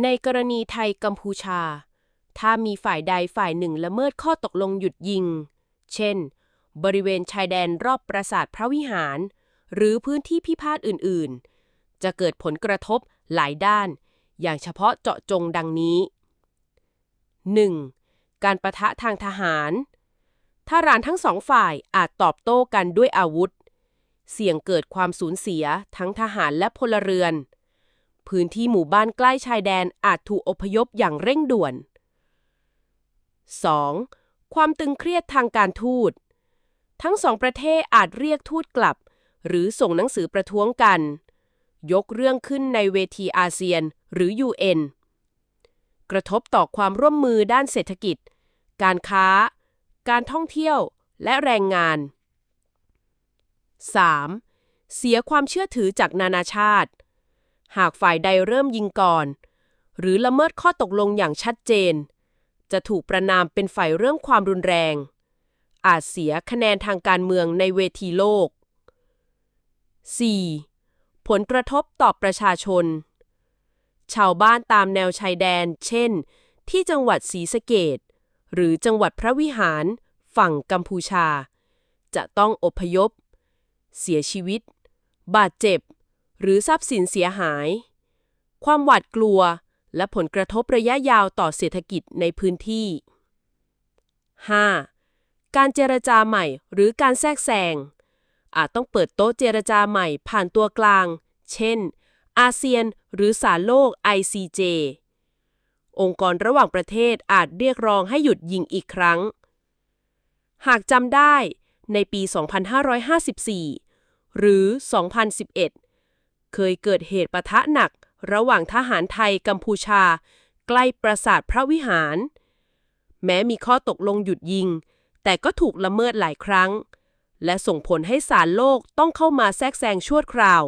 ในกรณีไทยกัมพูชา ถ้ามีฝ่ายใดฝ่ายหนึ่งละเมิดข้อตกลงหยุดยิง เช่น บริเวณชายแดนรอบปราสาทพระวิหาร หรือพื้นที่พิพาทอื่น ๆ จะเกิดผลกระทบหลายด้าน อย่างเฉพาะเจาะจงดังนี้ 1. การประทะทางทหาร ถ้าร้านทั้งสองฝ่ายอาจตอบโต้กันด้วยอาวุธ เสี่ยงเกิดความสูญเสียทั้งทหารและพลเรือน พื้นที่หมู่บ้านใกล้ชายแดนอาจถูกอพยพอย่างเร่งด่วน 2. ความตึงเครียดทางการทูต ทั้งสองประเทศอาจเรียกทูตกลับ หรือส่งหนังสือประท้วงกัน ยกเรื่องขึ้นในเวทีอาเซียนหรือ UN กระทบต่อความร่วมมือด้านเศรษฐกิจ การค้า การท่องเที่ยว และแรงงาน 3. เสียความเชื่อถือจากนานาชาติ หากฝ่ายใดเริ่มยิงก่อน หรือละเมิดข้อตกลงอย่างชัดเจน จะถูกประนามเป็นฝ่ายเรื่องความรุนแรง อาจเสียคะแนนทางการเมืองในเวทีโลก 4. ผลกระทบต่อประชาชน ชาวบ้านตามแนวชายแดน เช่น ที่จังหวัดศรีสะเกดหรือจังหวัดพระวิหาร ฝั่งกัมพูชา จะต้องอพยพ เสียชีวิต บาดเจ็บ หรือทรัพย์สินเสียหาย ความหวาดกลัว และผลกระทบระยะยาวต่อเศรษฐกิจในพื้นที่ 5. การเจรจาใหม่หรือการแทรกแซง อาจต้องเปิดโต๊ะเจรจาใหม่ผ่านตัวกลาง เช่น อาเซียน หรือศาลโลก ICJ องค์กรระหว่างประเทศอาจเรียกร้องให้หยุดยิงอีกครั้ง หากจำได้ในปี 2554 หรือ 2011 เคยเกิดเหตุปะทะหนัก ระหว่างทหารไทยกัมพูชา ใกล้ปราสาทพระวิหาร แม้มีข้อตกลงหยุดยิง แต่ก็ถูกละเมิดหลายครั้ง และส่งผลให้ศาลโลกต้องเข้ามาแทรกแซงชั่วคราว